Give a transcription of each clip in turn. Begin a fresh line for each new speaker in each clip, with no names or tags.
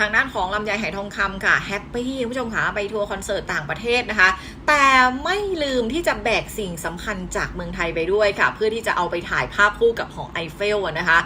ทางด้านของลำไยไหทองคำค่ะแฮปปี้คุณผู้ชมค่ะไปทัวร์คอนเสิร์ตต่างประเทศนะคะ แต่ไม่ลืมที่จะแบกสิ่งสำคัญจากเมืองไทยไปด้วยค่ะ เพื่อที่จะเอาไปถ่ายภาพคู่กับหองไอเฟลนะคะ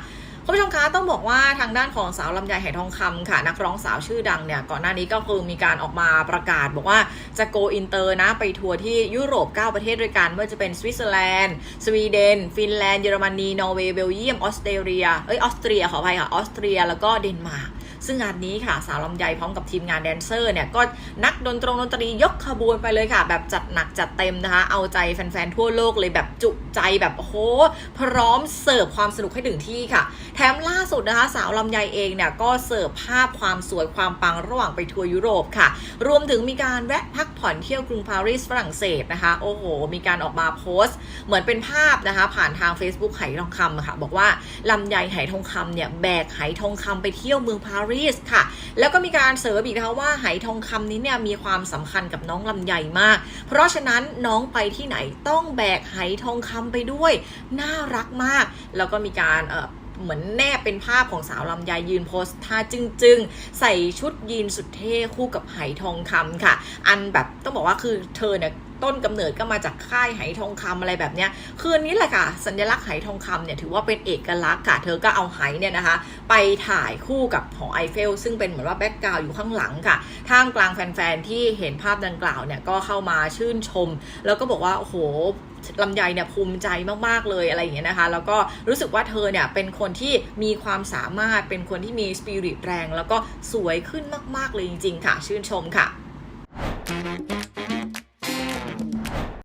คุณผู้ชมคะต้องบอกว่าทางด้านของสาวลำไยไหทองคำค่ะ นักร้องสาวชื่อดังเนี่ย ก่อนหน้านี้ก็คือมีการออกมาประกาศ บอกว่าจะโกอินเตอร์นะ ไปทัวร์ที่ยุโรป 9 ประเทศด้วยกันไม่ว่าจะเป็นสวิตเซอร์แลนด์สวีเดน ฟินแลนด์เยอรมนี นอร์เวย์เบลเยียมออสเตรเลียเอ้ยออสเตรียขออภัยค่ะออสเตรียแล้วก็เดนมาร์ก ซึ่งงานนี้ค่ะสาวลำไยพร้อมกับทีมงานแดนเซอร์เนี่ยก็นักดนตรงดนตรียกขบวนไปเลยค่ะ แบบจัดหนักจัดเต็มนะคะ เอาใจแฟนๆทั่วโลกเลยแบบจุใจแบบโอ้โหพร้อมเสิร์ฟความสนุกให้ถึงที่ค่ะ แถมล่าสุดนะคะสาวลำไยเองเนี่ยก็เสิร์ฟภาพความสวยความปังระหว่างไปทัวร์ยุโรปค่ะ รวมถึงมีการแวะพักผ่อนเที่ยวกรุงปารีสฝรั่งเศสนะคะ โอ้โห มีการออกมาโพสต์ เหมือนเป็นภาพนะคะ ผ่านทาง Facebook ไหทองคำค่ะ บอกว่าลำไยไหทองคำเนี่ยแบกไหทองคำไปเที่ยวเมืองปารีสค่ะ แล้วก็มีการเสริมอีกนะคะว่าไหทองคำนี้เนี่ยมีความสำคัญกับน้องลำไยมาก เพราะฉะนั้นน้องไปที่ไหนต้องแบกไหทองคำไปด้วย น่ารักมาก แล้วก็มีการเออเหมือนแนบเป็นภาพของสาวลำไยยืนโพสท่าจึงๆ ใส่ชุดยีนสุดเท่คู่กับไหทองคำค่ะ อันแบบต้องบอกว่าคือเธอเนี่ย ต้นกำเนิดก็มาจากค่ายไหทองคำอะไรแบบเนี้ยคืนนี้แหละค่ะ สัญลักษณ์ไหทองคำเนี่ยถือว่าเป็นเอกลักษณ์ค่ะ เธอก็เอาไหเนี่ยนะคะ ไปถ่ายคู่กับหอไอเฟล ซึ่งเป็นเหมือนว่าแบ็กกราวอยู่ข้างหลังค่ะ ท่ามกลางแฟนๆ ที่เห็นภาพดังกล่าวเนี่ยก็เข้ามาชื่นชม แล้วก็บอกว่า โอ้โหลำไยเนี่ยภูมิใจมาก ๆ เลยอะไรอย่างเงี้ยนะคะ แล้วก็รู้สึกว่าเธอเนี่ยเป็นคนที่มีความสามารถเป็นคนที่มีสปิริตแรง แล้วก็สวยขึ้นมาก ๆ เลยจริง ๆ ค่ะ ชื่นชมค่ะ